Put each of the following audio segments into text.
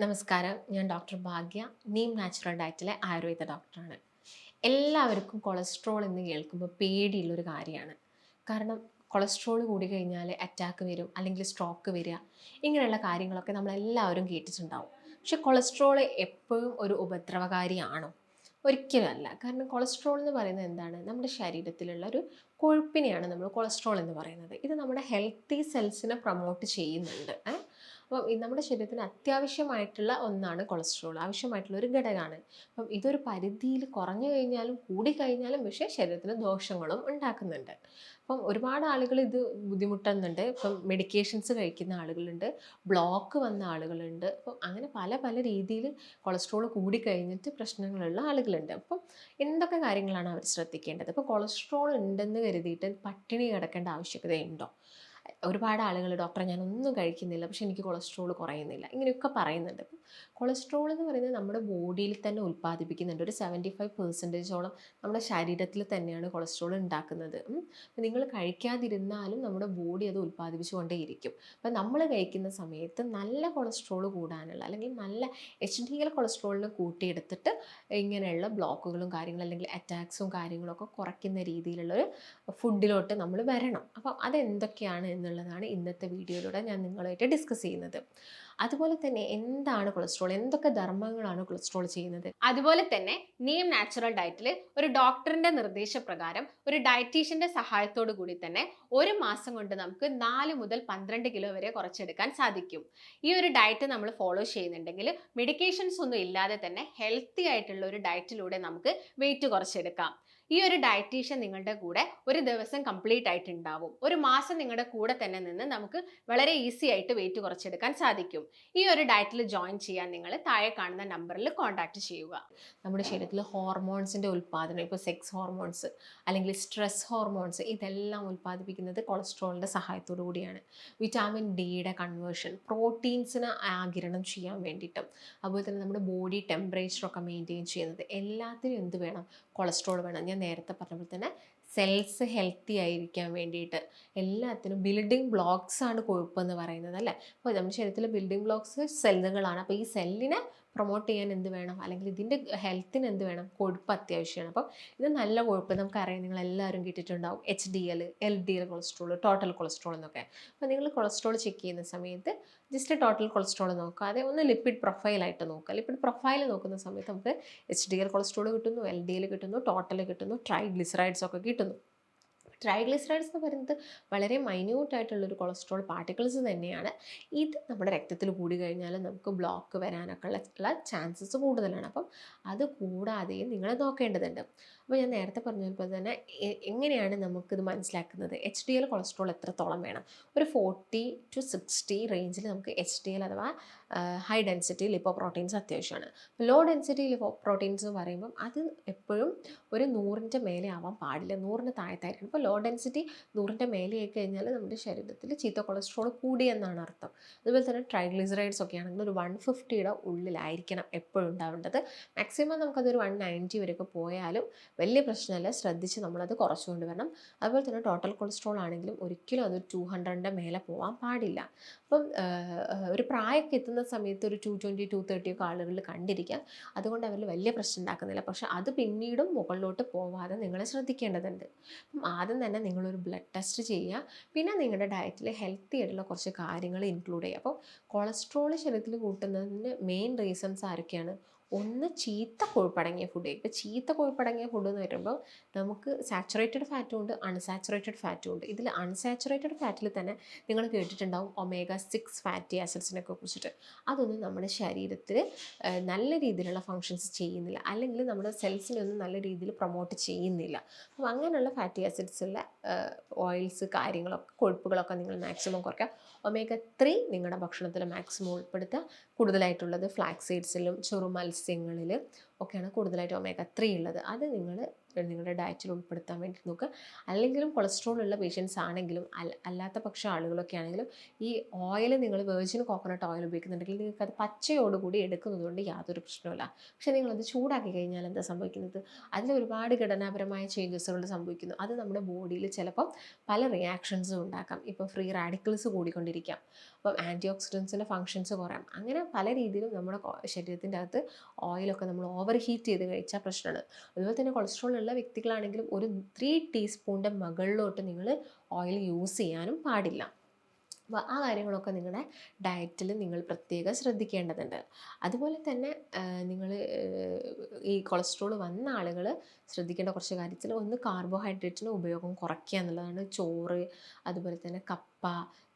നമസ്കാരം. ഞാൻ ഡോക്ടർ ഭാഗ്യ നീം നാച്ചുറൽ ഡയറ്റിലെ ആയുർവേദ ഡോക്ടറാണ്. എല്ലാവർക്കും കൊളസ്ട്രോൾ എന്ന് കേൾക്കുമ്പോൾ പേടിയുള്ളൊരു കാര്യമാണ്. കാരണം കൊളസ്ട്രോൾ കൂടി കഴിഞ്ഞാൽ അറ്റാക്ക് വരും അല്ലെങ്കിൽ സ്ട്രോക്ക് വരിക ഇങ്ങനെയുള്ള കാര്യങ്ങളൊക്കെ നമ്മളെല്ലാവരും കേട്ടിട്ടുണ്ടാവും. പക്ഷെ കൊളസ്ട്രോൾ എപ്പോഴും ഒരു ഉപദ്രവകാരിയാണോ. ഒരിക്കലും അല്ല. കാരണം കൊളസ്ട്രോൾ എന്ന് പറയുന്നത് എന്താണ്? നമ്മുടെ ശരീരത്തിലുള്ള ഒരു കൊഴുപ്പിനെയാണ് നമ്മൾ കൊളസ്ട്രോൾ എന്ന് പറയുന്നത്. ഇത് നമ്മുടെ ഹെൽത്തി സെൽസിനെ പ്രൊമോട്ട് ചെയ്യുന്നുണ്ട്? അപ്പം നമ്മുടെ ശരീരത്തിന് അത്യാവശ്യമായിട്ടുള്ള ഒന്നാണ് കൊളസ്ട്രോൾ ആവശ്യമായിട്ടുള്ള ഒരു ഘടകമാണ്. അപ്പം ഇതൊരു പരിധിയിൽ കുറഞ്ഞു കഴിഞ്ഞാലും കൂടി കഴിഞ്ഞാലും പക്ഷേ ശരീരത്തിന് ദോഷങ്ങളും ഉണ്ടാക്കുന്നുണ്ട്. അപ്പം ഒരുപാട് ആളുകൾ ഇത് ബുദ്ധിമുട്ടുന്നുണ്ട്. ഇപ്പം മെഡിക്കേഷൻസ് കഴിക്കുന്ന ആളുകളുണ്ട് ബ്ലോക്ക് വന്ന ആളുകളുണ്ട്. അപ്പം അങ്ങനെ പല പല രീതിയിൽ കൊളസ്ട്രോൾ കൂടിക്കഴിഞ്ഞിട്ട് പ്രശ്നങ്ങളുള്ള ആളുകളുണ്ട്. അപ്പം എന്തൊക്കെ കാര്യങ്ങളാണ് അവർ ശ്രദ്ധിക്കേണ്ടത്? ഇപ്പോൾ കൊളസ്ട്രോൾ ഉണ്ടെന്ന് കരുതിയിട്ട് പട്ടിണി കിടക്കേണ്ട ആവശ്യകതയുണ്ടോ? ഒരുപാട് ആളുകൾ ഡോക്ടറെ ഞാൻ ഒന്നും കഴിക്കുന്നില്ല പക്ഷെ എനിക്ക് കൊളസ്ട്രോൾ കുറയുന്നില്ല ഇങ്ങനെയൊക്കെ പറയുന്നുണ്ട്. കൊളസ്ട്രോൾ എന്ന് പറയുന്നത് നമ്മുടെ ബോഡിയിൽ തന്നെ ഉൽപ്പാദിപ്പിക്കുന്നുണ്ട്. ഒരു സെവന്റി ഫൈവ് പെർസെന്റേജോളം നമ്മുടെ ശരീരത്തിൽ തന്നെയാണ് കൊളസ്ട്രോൾ ഉണ്ടാക്കുന്നത്. നിങ്ങൾ കഴിക്കാതിരുന്നാലും നമ്മുടെ ബോഡി അത് ഉൽപ്പാദിപ്പിച്ചുകൊണ്ടേയിരിക്കും അപ്പം നമ്മൾ കഴിക്കുന്ന സമയത്ത് നല്ല കൊളസ്ട്രോൾ കൂടാനുള്ള അല്ലെങ്കിൽ നല്ല എച്ച് ഡി എൽ കൊളസ്ട്രോളിന് കൂട്ടിയെടുത്തിട്ട് ഇങ്ങനെയുള്ള ബ്ലോക്കുകളും കാര്യങ്ങളും അല്ലെങ്കിൽ അറ്റാക്സും കാര്യങ്ങളൊക്കെ കുറയ്ക്കുന്ന രീതിയിലുള്ളൊരു ഫുഡിലോട്ട് നമ്മൾ വരണം. അപ്പം അതെന്തൊക്കെയാണ് എന്നുള്ളതാണ് ഇന്നത്തെ വീഡിയോയിലൂടെ ഞാൻ നിങ്ങളുമായിട്ട് ഡിസ്കസ് ചെയ്യുന്നത്. അതുപോലെ തന്നെ എന്താണ് കൊളസ്ട്രോൾ എന്തൊക്കെ ധർമ്മങ്ങളാണ് കൊളസ്ട്രോൾ ചെയ്യുന്നത്? അതുപോലെ തന്നെ നീം നാച്ചുറൽ ഡയറ്റിൽ ഒരു ഡോക്ടറിന്റെ നിർദ്ദേശപ്രകാരം ഒരു ഡയറ്റീഷ്യന്റെ സഹായത്തോടു കൂടി തന്നെ ഒരു മാസം കൊണ്ട് നമുക്ക് നാല് മുതൽ പന്ത്രണ്ട് കിലോ വരെ കുറച്ചെടുക്കാൻ സാധിക്കും. ഈ ഒരു ഡയറ്റ് നമ്മൾ ഫോളോ ചെയ്യുന്നുണ്ടെങ്കിൽ മെഡിക്കേഷൻസ് ഒന്നും ഇല്ലാതെ തന്നെ ഹെൽത്തി ആയിട്ടുള്ള ഒരു ഡയറ്റിലൂടെ നമുക്ക് വെയിറ്റ് കുറച്ചെടുക്കാം. ഈ ഒരു ഡയറ്റീഷ്യൻ നിങ്ങളുടെ കൂടെ ഒരു ദിവസം കംപ്ലീറ്റ് ആയിട്ട് ഉണ്ടാവും ഒരു മാസം നിങ്ങളുടെ കൂടെ തന്നെ നിന്ന് നമുക്ക് വളരെ ഈസി ആയിട്ട് വെയിറ്റ് കുറച്ചെടുക്കാൻ സാധിക്കും. ഈ ഒരു ഡയറ്റിൽ ജോയിൻ ചെയ്യാൻ നിങ്ങൾ താഴെ കാണുന്ന നമ്പറിൽ കോൺടാക്ട് ചെയ്യുക. നമ്മുടെ ശരീരത്തിൽ ഹോർമോൺസിന്റെ ഉൽപ്പാദനം ഇപ്പോൾ സെക്സ് ഹോർമോൺസ് അല്ലെങ്കിൽ സ്ട്രെസ് ഹോർമോൺസ് ഇതെല്ലാം ഉൽപ്പാദിപ്പിക്കുന്നത് കൊളസ്ട്രോളിന്റെ സഹായത്തോടു കൂടിയാണ്. വിറ്റാമിൻ ഡിയുടെ കൺവേർഷൻ പ്രോട്ടീൻസിന് ആകിരണം ചെയ്യാൻ വേണ്ടിയിട്ടും. അതുപോലെ തന്നെ നമ്മുടെ ബോഡി ടെമ്പറേച്ചറൊക്കെ മെയിന്റെയിൻ ചെയ്യുന്നത് എല്ലാത്തിനും എന്ത് വേണം? കൊളസ്ട്രോൾ വേണം. ഞാൻ നേരത്തെ പറഞ്ഞ പോലെ തന്നെ സെൽസ് ഹെൽത്തി ആയിരിക്കാൻ വേണ്ടിയിട്ട് എല്ലാത്തിനും ബിൽഡിംഗ് ബ്ലോക്സ് ആണ് കൊഴുപ്പെന്ന് പറയുന്നത് അല്ലേ? അപ്പോൾ നമ്മുടെ ശരീരത്തിലെ ബിൽഡിംഗ് ബ്ലോക്സ് സെല്ലുകളാണ് അപ്പോൾ ഈ സെല്ലിനെ പ്രൊമോട്ട് ചെയ്യാൻ എന്ത് വേണം? അല്ലെങ്കിൽ ഇതിന്റെ ഹെൽത്തിന് എന്ത് വേണം? കൊഴുപ്പ് അത്യാവശ്യമാണ്. അപ്പം ഇത് നല്ല കൊഴുപ്പ് നമുക്കറിയാം. നിങ്ങൾ എല്ലാവരും കേട്ടിട്ടുണ്ടാവും H D L L D L cholesterol total cholesterol എന്നൊക്കെ. അപ്പോൾ നിങ്ങൾ കൊളസ്ട്രോൾ ചെക്ക് ചെയ്യുന്ന സമയത്ത് ജസ്റ്റ് ടോട്ടൽ കൊളസ്ട്രോൾ നോക്കുക. അതേ ഒന്ന് ലിപ്പിഡ് പ്രൊഫൈലായിട്ട് നോക്കുക. ലിപ്പിഡ് പ്രൊഫൈൽ നോക്കുന്ന സമയത്ത് നമുക്ക് എച്ച് ഡി എൽ കൊളസ്ട്രോൾ കിട്ടുന്നു എൽ ഡി എൽ കിട്ടുന്നു ടോട്ടൽ കിട്ടുന്നു ട്രൈഗ്ലിസറൈഡ്സ് ഒക്കെ കിട്ടുന്നു. ട്രൈഗ്ലിസറൈഡ്സ് എന്ന് പറയുന്നത് വളരെ മൈന്യൂട്ടായിട്ടുള്ളൊരു കൊളസ്ട്രോൾ പാർട്ടിക്കിൾസ് തന്നെയാണ്. ഇത് നമ്മുടെ രക്തത്തിൽ കൂടി കഴിഞ്ഞാൽ നമുക്ക് ബ്ലോക്ക് വരാനൊക്കെ ഉള്ള ചാൻസസ് കൂടുതലാണ്. അപ്പം അത് കൂടാതെയും നിങ്ങൾ നോക്കേണ്ടതുണ്ട്. അപ്പോൾ ഞാൻ നേരത്തെ പറഞ്ഞപ്പോൾ തന്നെ എങ്ങനെയാണ് നമുക്കിത് മനസ്സിലാക്കുന്നത്? എച്ച് ഡി എൽ കൊളസ്ട്രോൾ എത്രത്തോളം വേണം? ഒരു ഫോർട്ടി ടു സിക്സ്റ്റി റേഞ്ചിൽ നമുക്ക് എച്ച് ഡി എൽ അഥവാ ഹൈ ഡെൻസിറ്റി ലിപ്പോ പ്രോട്ടീൻസ് അത്യാവശ്യമാണ് ലോ ഡെൻസിറ്റി ലിപ്പോ പ്രോട്ടീൻസ് എന്ന് പറയുമ്പം അത് എപ്പോഴും ഒരു നൂറിന്റെ മേലെ ആവാൻ പാടില്ല. നൂറിന് താഴത്തായിരിക്കും ഇപ്പോൾ ലോ ഡെൻസിറ്റി നൂറിന്റെ മേലെ ആയി കഴിഞ്ഞാൽ നമ്മുടെ ശരീരത്തിൽ ചീത്ത കൊളസ്ട്രോൾ കൂടി എന്നാണ് അർത്ഥം. അതുപോലെ തന്നെ ട്രൈഗ്ലിസറൈഡ്സ് ഒക്കെ ആണെങ്കിൽ ഒരു വൺ ഫിഫ്റ്റിയുടെ ഉള്ളിലായിരിക്കണം എപ്പോഴും ഉണ്ടാവേണ്ടത്. മാക്സിമം നമുക്കതൊരു വൺ നയന്റി വരെയൊക്കെ പോയാലും വലിയ പ്രശ്നമല്ല. ശ്രദ്ധിച്ച് നമ്മളത് കുറച്ചുകൊണ്ട് വരണം. അതുപോലെ തന്നെ ടോട്ടൽ കൊളസ്ട്രോൾ ആണെങ്കിലും ഒരിക്കലും അത് ടു ഹൺഡ്രഡിന്റെ മേലെ പോകാൻ പാടില്ല. അപ്പം ഒരു പ്രായമൊക്കെ എത്തുന്ന സമയത്ത് ഒരു ടു ട്വന്റി ടു തേർട്ടി ഒക്കെ ആളുകളിൽ കണ്ടിരിക്കാം. അതുകൊണ്ട് അവരിൽ വലിയ പ്രശ്നം ഉണ്ടാക്കുന്നില്ല. പക്ഷെ അത് പിന്നീടും മുകളിലോട്ട് പോവാതെ നിങ്ങൾ ശ്രദ്ധിക്കേണ്ടതുണ്ട്. അപ്പം ആദ്യം തന്നെ നിങ്ങളൊരു ബ്ലഡ് ടെസ്റ്റ് ചെയ്യുക. പിന്നെ നിങ്ങളുടെ ഡയറ്റിൽ ഹെൽത്തി ആയിട്ടുള്ള കുറച്ച് കാര്യങ്ങൾ ഇൻക്ലൂഡ് ചെയ്യുക. അപ്പോൾ കൊളസ്ട്രോൾ ശരീരത്തിൽ കൂട്ടുന്നതിന് മെയിൻ റീസൺസ് ആരൊക്കെയാണ്? ഒന്ന് ചീത്ത കൊഴുപ്പടങ്ങിയ ഫുഡ് ഇപ്പോൾ ചീത്ത കൊഴുപ്പടങ്ങിയ ഫുഡ് എന്ന് പറയുമ്പോൾ നമുക്ക് സാച്ചുറേറ്റഡ് ഫാറ്റും ഉണ്ട് അൺസാച്ചുറേറ്റഡ് ഫാറ്റും ഉണ്ട്. ഇതിൽ അൺസാച്ചുറേറ്റഡ് ഫാറ്റിൽ തന്നെ നിങ്ങൾ കേട്ടിട്ടുണ്ടാവും ഒമേഗ സിക്സ് ഫാറ്റി ആസിഡ്സിനൊക്കെ കുറിച്ചിട്ട്. അതൊന്നും നമ്മുടെ ശരീരത്തിൽ നല്ല രീതിയിലുള്ള ഫങ്ഷൻസ് ചെയ്യുന്നില്ല. അല്ലെങ്കിൽ നമ്മുടെ സെൽസിനെ ഒന്നും നല്ല രീതിയിൽ പ്രൊമോട്ട് ചെയ്യുന്നില്ല. അപ്പോൾ അങ്ങനെയുള്ള ഫാറ്റി ആസിഡ്സുള്ള ഓയിൽസ് കാര്യങ്ങളൊക്കെ കൊഴുപ്പുകളൊക്കെ നിങ്ങൾ മാക്സിമം കുറയ്ക്കുക. ഒമേഗ ത്രീ നിങ്ങളുടെ ഭക്ഷണത്തിൽ മാക്സിമം ഉൾപ്പെടുത്തുക. കൂടുതലായിട്ടുള്ളത് ഫ്ലാക്സ് സീഡ്സിലും ചെറു മത്സ്യങ്ങളിൽ ഒക്കെയാണ് കൂടുതലായിട്ട് ഒമേഗ ത്രീ ഉള്ളത്. അത് നിങ്ങൾ നിങ്ങളുടെ ഡയറ്റിൽ ഉൾപ്പെടുത്താൻ വേണ്ടി നോക്കുക. അല്ലെങ്കിലും കൊളസ്ട്രോൾ ഉള്ള പേഷ്യൻസ് ആണെങ്കിലും അല്ലാത്ത പക്ഷം ആളുകളൊക്കെ ആണെങ്കിലും ഈ ഓയിൽ നിങ്ങൾ വേർജിൻ കോക്കനട്ട് ഓയിൽ ഉപയോഗിക്കുന്നുണ്ടെങ്കിൽ നിങ്ങൾക്ക് അത് പച്ചയോടുകൂടി എടുക്കുന്നതുകൊണ്ട് യാതൊരു പ്രശ്നമില്ല പക്ഷേ നിങ്ങളത് ചൂടാക്കി കഴിഞ്ഞാൽ എന്താ സംഭവിക്കുന്നത്? അതിൽ ഒരുപാട് ഘടനാപരമായ ചേഞ്ചസുകൾ സംഭവിക്കുന്നു. അത് നമ്മുടെ ബോഡിയിൽ ചിലപ്പം പല റിയാക്ഷൻസും ഉണ്ടാക്കാം. ഇപ്പോൾ ഫ്രീ റാഡിക്കൽസ് കൂടിക്കൊണ്ടിരിക്കാം. അപ്പം ആന്റി ഓക്സിഡൻസിന്റെ ഫങ്ഷൻസ് കുറയാം. അങ്ങനെ പല രീതിയിലും നമ്മുടെ ശരീരത്തിന്റെ അകത്ത് ഓയിലൊക്കെ നമ്മൾ ഓവർ ഹീറ്റ് ചെയ്ത് കഴിച്ചാൽ പ്രശ്നമാണ്. അതുപോലെ തന്നെ കൊളസ്ട്രോൾ ഉള്ള വ്യക്തികളാണെങ്കിലും ഒരു ത്രീ ടീസ്പൂണിന്റെ മുകളിലോട്ട് നിങ്ങൾ ഓയിൽ യൂസ് ചെയ്യാനും പാടില്ല. അപ്പോൾ ആ കാര്യങ്ങളൊക്കെ നിങ്ങളുടെ ഡയറ്റിൽ നിങ്ങൾ പ്രത്യേകം ശ്രദ്ധിക്കേണ്ടതുണ്ട്. അതുപോലെ തന്നെ നിങ്ങൾ ഈ കൊളസ്ട്രോൾ വന്ന ആളുകൾ ശ്രദ്ധിക്കേണ്ട കുറച്ച് കാര്യത്തിൽ ഒന്ന് കാർബോഹൈഡ്രേറ്റിന്റെ ഉപയോഗം കുറയ്ക്കുക എന്നുള്ളതാണ് ചോറ് അതുപോലെ തന്നെ കപ്പ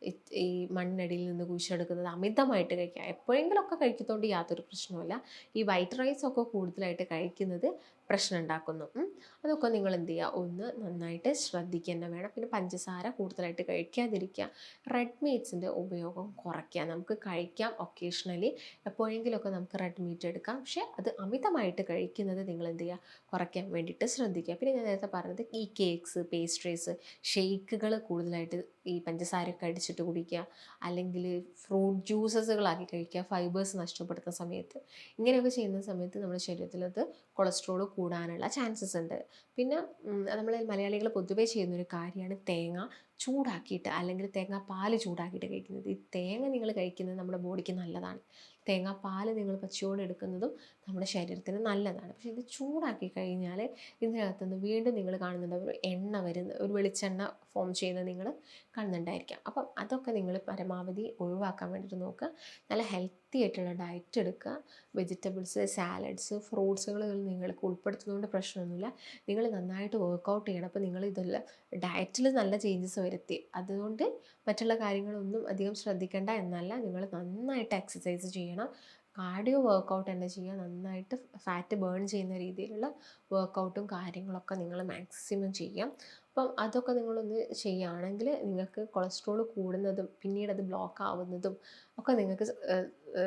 ഈ- ഈ മണ്ണടിയിൽ നിന്ന് കുഴിച്ചെടുക്കുന്നത് അമിതമായിട്ട് കഴിക്കുക. എപ്പോഴെങ്കിലുമൊക്കെ കഴിക്കുന്നതുകൊണ്ട് യാതൊരു പ്രശ്നവുമില്ല. ഈ വൈറ്റ് റൈസ് ഒക്കെ കൂടുതലായിട്ട് കഴിക്കുന്നത് പ്രശ്നം ഉണ്ടാക്കുന്നു. അതൊക്കെ നിങ്ങൾ എന്ത് ചെയ്യുക ഒന്ന് നന്നായിട്ട് ശ്രദ്ധിക്കുക വേണം. പിന്നെ പഞ്ചസാര കൂടുതലായിട്ട് കഴിക്കാതിരിക്കുക. റെഡ് മീറ്റ്സിന്റെ ഉപയോഗം കുറയ്ക്കുക. നമുക്ക് കഴിക്കാം ഒക്കേഷണലി എപ്പോഴെങ്കിലുമൊക്കെ നമുക്ക് റെഡ് മീറ്റ് എടുക്കാം. പക്ഷേ അത് അമിതമായിട്ട് കഴിക്കുന്നത് നിങ്ങൾ എന്ത് ചെയ്യുക കുറയ്ക്കാൻ വേണ്ടിയിട്ട് ശ്രദ്ധിക്കുക. പിന്നെ ഞാൻ നേരത്തെ പറഞ്ഞത് ഈ കേക്ക്സ് പേസ്ട്രീസ് ഷെയ്ക്കുകൾ കൂടുതലായിട്ട് ഈ പഞ്ചസാരയൊക്കെ അടിച്ചിട്ട് കുടിക്കുക. അല്ലെങ്കിൽ ഫ്രൂട്ട് ജ്യൂസസുകളാക്കി കഴിക്കുക. ഫൈബേഴ്സ് നഷ്ടപ്പെടുത്തുന്ന സമയത്ത്. ഇങ്ങനെയൊക്കെ ചെയ്യുന്ന സമയത്ത് നമ്മുടെ ശരീരത്തിൽ അത് കൊളസ്ട്രോൾ കൂടാനുള്ള ചാൻസസ് ഉണ്ട്. പിന്നെ നമ്മൾ മലയാളികൾ പൊതുവേ ചെയ്യുന്നൊരു കാര്യമാണ് തേങ്ങ ചൂടാക്കിയിട്ട് അല്ലെങ്കിൽ തേങ്ങാ പാൽ ചൂടാക്കിയിട്ട് കഴിക്കുന്നത്. ഈ തേങ്ങ നിങ്ങൾ കഴിക്കുന്നത് നമ്മുടെ ബോഡിക്ക് നല്ലതാണ്. തേങ്ങാപ്പാൽ നിങ്ങൾ പച്ചയോടെ എടുക്കുന്നതും നമ്മുടെ ശരീരത്തിന് നല്ലതാണ്. പക്ഷെ ഇത് ചൂടാക്കി കഴിഞ്ഞാൽ ഇതിനകത്തുനിന്ന് വീണ്ടും നിങ്ങൾ കാണുന്നുണ്ടാവും ഒരു എണ്ണ വരുന്ന ഒരു വെളിച്ചെണ്ണ ഫോം ചെയ്യുന്നത് നിങ്ങൾ കാണുന്നുണ്ടായിരിക്കാം. അപ്പം അതൊക്കെ നിങ്ങൾ പരമാവധി ഒഴിവാക്കാൻ വേണ്ടിയിട്ട് നോക്കുക. നല്ല ഹെൽത്തി ആയിട്ടുള്ള ഡയറ്റ് എടുക്കുക. വെജിറ്റബിൾസ് സാലഡ്സ് ഫ്രൂട്ട്സുകൾ നിങ്ങൾക്ക് ഉൾപ്പെടുത്തുന്നതുകൊണ്ട് പ്രശ്നമൊന്നുമില്ല. നിങ്ങൾ നന്നായിട്ട് വർക്കൗട്ട് ചെയ്യണം. അപ്പോൾ നിങ്ങൾ ഇതെല്ലാം ഡയറ്റിൽ നല്ല ചേഞ്ചസ് വരുത്തി. അതുകൊണ്ട് മറ്റുള്ള കാര്യങ്ങളൊന്നും അധികം ശ്രദ്ധിക്കേണ്ട എന്നല്ല. നിങ്ങൾ നന്നായിട്ട് എക്സസൈസ് ചെയ്യണം. കാർഡിയോ വർക്കൗട്ട് തന്നെ ചെയ്യുക. നന്നായിട്ട് ഫാറ്റ് ബേൺ ചെയ്യുന്ന രീതിയിലുള്ള വർക്കൗട്ടും കാര്യങ്ങളൊക്കെ നിങ്ങൾ മാക്സിമം ചെയ്യാം. അപ്പം അതൊക്കെ നിങ്ങളൊന്ന് ചെയ്യുകയാണെങ്കിൽ നിങ്ങൾക്ക് കൊളസ്ട്രോൾ കൂടുന്നതും പിന്നീട് അത് ബ്ലോക്ക് ആവുന്നതും ഒക്കെ നിങ്ങൾക്ക്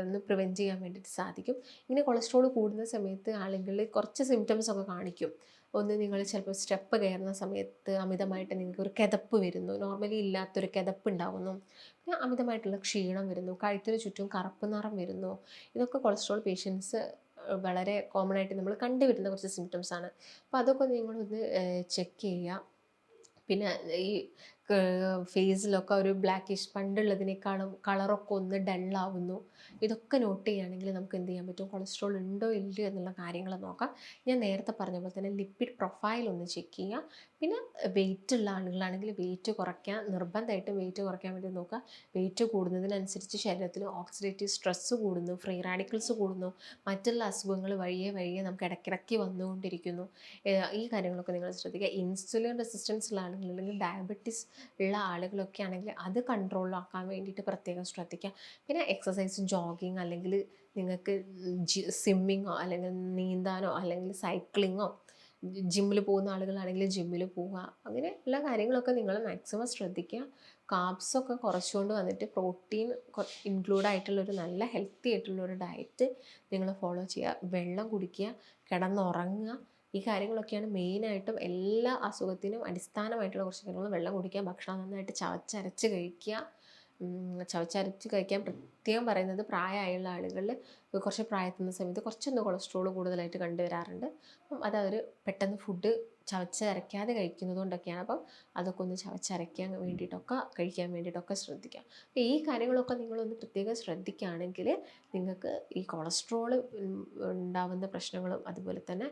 ഒന്ന് പ്രിവെന്റ് ചെയ്യാൻ വേണ്ടിയിട്ട് സാധിക്കും. ഇങ്ങനെ കൊളസ്ട്രോൾ കൂടുന്ന സമയത്ത് ആളുകളിൽ കുറച്ച് സിംറ്റംസ് ഒക്കെ കാണിക്കും. ഒന്ന് നിങ്ങൾ ചിലപ്പോൾ സ്റ്റെപ്പ് കയറുന്ന സമയത്ത് അമിതമായിട്ട് നിങ്ങൾക്ക് ഒരു കിതപ്പ് വരുന്നു. നോർമലി ഇല്ലാത്തൊരു കിതപ്പ് ഉണ്ടാകുന്നു പിന്നെ അമിതമായിട്ടുള്ള ക്ഷീണം വരുന്നു. കഴുത്തിന് ചുറ്റും കറുപ്പ് നിറം വരുന്നു. ഇതൊക്കെ കൊളസ്ട്രോൾ പേഷ്യൻസ് വളരെ കോമൺ ആയിട്ട് നമ്മൾ കണ്ടുവരുന്ന കുറച്ച് സിംറ്റംസ് ആണ്. അപ്പോൾ അതൊക്കെ നിങ്ങളൊന്ന് ചെക്ക് ചെയ്യുക. പിന്നെ ഈ ഫേസിലൊക്കെ ഒരു ബ്ലാക്കിഷ് പണ്ടുള്ളതിനേക്കാളും കളറൊക്കെ ഒന്ന് ഡള്ളാവുന്നു. ഇതൊക്കെ നോട്ട് ചെയ്യുകയാണെങ്കിൽ നമുക്ക് എന്ത് ചെയ്യാൻ പറ്റും? കൊളസ്ട്രോൾ ഉണ്ടോ ഇല്ലയോ എന്നുള്ള കാര്യങ്ങൾ നോക്കാം. ഞാൻ നേരത്തെ പറഞ്ഞ പോലെ തന്നെ ലിപ്പിഡ് പ്രൊഫൈൽ ഒന്ന് ചെക്ക് ചെയ്യുക. പിന്നെ വെയിറ്റ് ഉള്ള ആളുകളാണെങ്കിൽ വെയിറ്റ് കുറയ്ക്കാൻ നിർബന്ധമായിട്ടും വെയിറ്റ് കുറയ്ക്കാൻ വേണ്ടി നോക്കുക. വെയിറ്റ് കൂടുന്നതിനനുസരിച്ച് ശരീരത്തിൽ ഓക്സിഡേറ്റീവ് സ്ട്രെസ്സ് കൂടുന്നു ഫ്രീ റാഡിക്കൽസ് കൂടുന്നു. മറ്റുള്ള അസുഖങ്ങൾ വഴിയെ വഴിയെ നമുക്ക് ഇടയ്ക്കിടയ്ക്ക് വന്നുകൊണ്ടിരിക്കുന്നു. ഈ കാര്യങ്ങളൊക്കെ നിങ്ങൾ ശ്രദ്ധിക്കുക. ഇൻസുലിൻ റെസിസ്റ്റൻസ് ഉള്ള ആളുകൾ അല്ലെങ്കിൽ ഡയബറ്റീസ് ഉള്ള ആളുകളൊക്കെ ആണെങ്കിൽ അത് കൺട്രോളിലാക്കാൻ വേണ്ടിയിട്ട് പ്രത്യേകം ശ്രദ്ധിക്കുക പിന്നെ എക്സസൈസ് ജോഗിങ് അല്ലെങ്കിൽ നിങ്ങൾക്ക് ജി സ്വിമ്മിങ്ങോ അല്ലെങ്കിൽ നീന്താനോ അല്ലെങ്കിൽ സൈക്ലിങ്ങോ ജിമ്മിൽ പോകുന്ന ആളുകളാണെങ്കിൽ ജിമ്മിൽ പോവുക. അങ്ങനെ എല്ലാ കാര്യങ്ങളൊക്കെ നിങ്ങൾ മാക്സിമം ശ്രദ്ധിക്കുക. കാപ്സൊക്കെ കുറച്ചുകൊണ്ട് വന്നിട്ട് പ്രോട്ടീൻ ഇൻക്ലൂഡ് ആയിട്ടുള്ള ഒരു നല്ല ഹെൽത്തി ആയിട്ടുള്ളൊരു ഡയറ്റ് നിങ്ങൾ ഫോളോ ചെയ്യുക. വെള്ളം കുടിക്കുക കിടന്നുറങ്ങുക ഈ കാര്യങ്ങളൊക്കെയാണ് മെയിനായിട്ടും എല്ലാ അസുഖത്തിനും അടിസ്ഥാനമായിട്ടുള്ള കുറച്ച് കാര്യങ്ങൾ വെള്ളം കുടിക്കുക ഭക്ഷണം നന്നായിട്ട് ചവച്ചരച്ച് കഴിക്കുക ചവച്ചരച്ച് കഴിക്കാൻ പ്രത്യേകം പറയുന്നത് പ്രായമായുള്ള ആളുകളിൽ കുറച്ച് പ്രായത്തുന്ന സമയത്ത് കുറച്ചൊന്ന് കൊളസ്ട്രോൾ കൂടുതലായിട്ട് കണ്ടുവരാറുണ്ട്. അപ്പം അത് അവർ പെട്ടെന്ന് ഫുഡ് ചവച്ചരയ്ക്കാതെ കഴിക്കുന്നത് കൊണ്ടൊക്കെയാണ്. അപ്പം അതൊക്കെ ഒന്ന് ചവച്ചരയ്ക്കാൻ വേണ്ടിയിട്ടൊക്കെ കഴിക്കാൻ വേണ്ടിയിട്ടൊക്കെ ശ്രദ്ധിക്കുക. അപ്പോൾ ഈ കാര്യങ്ങളൊക്കെ നിങ്ങളൊന്ന് പ്രത്യേകം ശ്രദ്ധിക്കുകയാണെങ്കിൽ നിങ്ങൾക്ക് ഈ കൊളസ്ട്രോൾ ഉണ്ടാവുന്ന പ്രശ്നങ്ങളും അതുപോലെ തന്നെ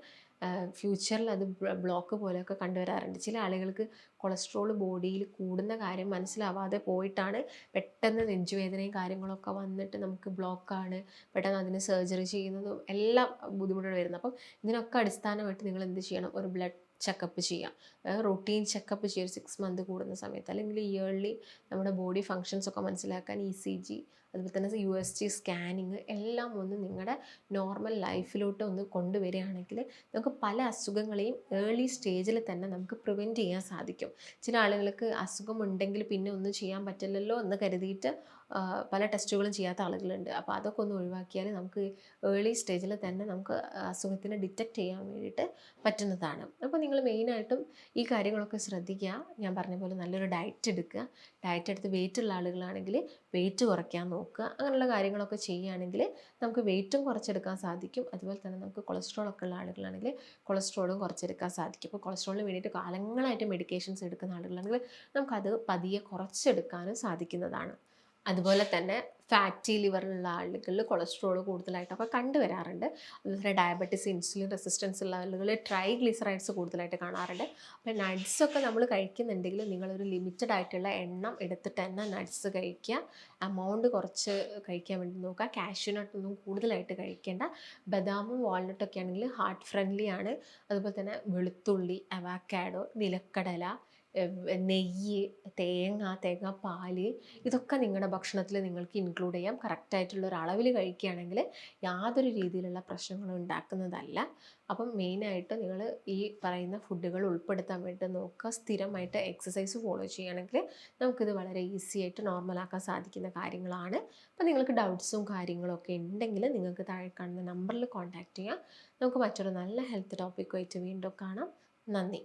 ഫ്യൂച്ചറിൽ അത് ബ്ലോക്ക് പോലെയൊക്കെ കണ്ടുവരാറുണ്ട്. ചില ആളുകൾക്ക് കൊളസ്ട്രോൾ ബോഡിയിൽ കൂടുന്ന കാര്യം മനസ്സിലാവാതെ പോയിട്ടാണ് പെട്ടെന്ന് നെഞ്ചുവേദനയും കാര്യങ്ങളൊക്കെ വന്നിട്ട് നമുക്ക് ബ്ലോക്കാണ് പെട്ടെന്ന് അതിന് സർജറി ചെയ്യുന്നതും എല്ലാം ബുദ്ധിമുട്ടുകൾ വരുന്നത്. അപ്പം ഇതിനൊക്കെ അടിസ്ഥാനമായിട്ട് നിങ്ങൾ എന്ത് ചെയ്യണം? ഒരു ബ്ലഡ് ചെക്കപ്പ് ചെയ്യുക റൊട്ടീൻ ചെക്കപ്പ് ചെയ്യുക. സിക്സ് മന്ത് കൂടുന്ന സമയത്ത്. അല്ലെങ്കിൽ ഇയർലി നമ്മുടെ ബോഡി ഫങ്ഷൻസ് ഒക്കെ മനസ്സിലാക്കാൻ ഇ സി ജി അതുപോലെ തന്നെ യു എസ് ജി സ്കാനിങ് എല്ലാം ഒന്ന് നിങ്ങളുടെ നോർമൽ ലൈഫിലോട്ട് ഒന്ന് കൊണ്ടുവരികയാണെങ്കിൽ നമുക്ക് പല അസുഖങ്ങളെയും ഏർലി സ്റ്റേജിൽ തന്നെ നമുക്ക് പ്രിവെന്റ് ചെയ്യാൻ സാധിക്കും. ചില ആളുകൾക്ക് അസുഖമുണ്ടെങ്കിൽ പിന്നെ ഒന്നും ചെയ്യാൻ പറ്റില്ലല്ലോ എന്ന് കരുതിയിട്ട് പല ടെസ്റ്റുകളും ചെയ്യാത്ത ആളുകളുണ്ട്. അപ്പോൾ അതൊക്കെ ഒന്ന് ഒഴിവാക്കിയാൽ നമുക്ക് ഏർലി സ്റ്റേജിൽ തന്നെ നമുക്ക് അസുഖത്തിനെ ഡിറ്റക്റ്റ് ചെയ്യാൻ വേണ്ടിയിട്ട് പറ്റുന്നതാണ്. അപ്പോൾ നിങ്ങൾ മെയിനായിട്ടും ഈ കാര്യങ്ങളൊക്കെ ശ്രദ്ധിക്കുക. ഞാൻ പറഞ്ഞ പോലെ നല്ലൊരു ഡയറ്റ് എടുക്കുക. ഡയറ്റ് എടുത്ത് വെയിറ്റ് ഉള്ള ആളുകളാണെങ്കിൽ വെയിറ്റ് കുറയ്ക്കാൻ നോക്കുക. അങ്ങനെയുള്ള കാര്യങ്ങളൊക്കെ ചെയ്യുകയാണെങ്കിൽ നമുക്ക് വെയിറ്റും കുറച്ചെടുക്കാൻ സാധിക്കും. അതുപോലെ തന്നെ നമുക്ക് കൊളസ്ട്രോൾ ഒക്കെ ഉള്ള ആളുകളാണെങ്കിൽ കൊളസ്ട്രോളും കുറച്ചെടുക്കാൻ സാധിക്കും. അപ്പോൾ കൊളസ്ട്രോളിന് വേണ്ടിയിട്ട് കാലങ്ങളായിട്ട് മെഡിക്കേഷൻസ് എടുക്കുന്ന ആളുകളാണെങ്കിൽ നമുക്കത് പതിയെ കുറച്ചെടുക്കാനും സാധിക്കുന്നതാണ്. അതുപോലെ തന്നെ ഫാറ്റി ലിവറിലുള്ള ആളുകളിൽ കൊളസ്ട്രോൾ കൂടുതലായിട്ടൊക്കെ കണ്ടുവരാറുണ്ട്. അതുപോലെ ഡയബറ്റിസ് ഇൻസുലിൻ റെസിസ്റ്റൻസ് ഉള്ള ആളുകൾ ട്രൈഗ്ലിസറൈഡ്സ് കൂടുതലായിട്ട് കാണാറുണ്ട്. അപ്പോൾ നട്ട്സൊക്കെ നമ്മൾ കഴിക്കുന്നുണ്ടെങ്കിൽ നിങ്ങളൊരു ലിമിറ്റഡ് ആയിട്ടുള്ള എണ്ണം എടുത്തിട്ട് തന്നെ നട്ട്സ് കഴിക്കുക. എമൗണ്ട് കുറച്ച് കഴിക്കാൻ വേണ്ടി നോക്കുക. കാഷ്യൂനട്ടൊന്നും കൂടുതലായിട്ട് കഴിക്കേണ്ട. ബദാമും വാൾനട്ടൊക്കെ ആണെങ്കിൽ ഹാർട്ട് ഫ്രണ്ട്ലി ആണ്. അതുപോലെ തന്നെ വെളുത്തുള്ളി അവാക്കാഡോ നിലക്കടല നെയ്യ് തേങ്ങ തേങ്ങാപ്പാൽ ഇതൊക്കെ നിങ്ങളുടെ ഭക്ഷണത്തിൽ നിങ്ങൾക്ക് ഇൻക്ലൂഡ് ചെയ്യാം. കറക്റ്റായിട്ടുള്ള ഒരു അളവിൽ കഴിക്കുകയാണെങ്കിൽ യാതൊരു രീതിയിലുള്ള പ്രശ്നങ്ങളും ഉണ്ടാക്കുന്നതല്ല. അപ്പം മെയിനായിട്ട് നിങ്ങൾ ഈ പറയുന്ന ഫുഡുകൾ ഉൾപ്പെടുത്താൻ വേണ്ടി നോക്കുക. സ്ഥിരമായിട്ട് എക്സസൈസ് ഫോളോ ചെയ്യുകയാണെങ്കിൽ നമുക്കിത് വളരെ ഈസി ആയിട്ട് നോർമലാക്കാൻ സാധിക്കുന്ന കാര്യങ്ങളാണ്. അപ്പം നിങ്ങൾക്ക് ഡൗട്ട്സും കാര്യങ്ങളും ഒക്കെ ഉണ്ടെങ്കിൽ നിങ്ങൾക്ക് താഴെ കാണുന്ന നമ്പറിൽ കോൺടാക്റ്റ് ചെയ്യാം. നമുക്ക് മറ്റൊരു നല്ല ഹെൽത്ത് ടോപ്പിക്കുമായിട്ട് വീണ്ടും കാണാം. നന്ദി.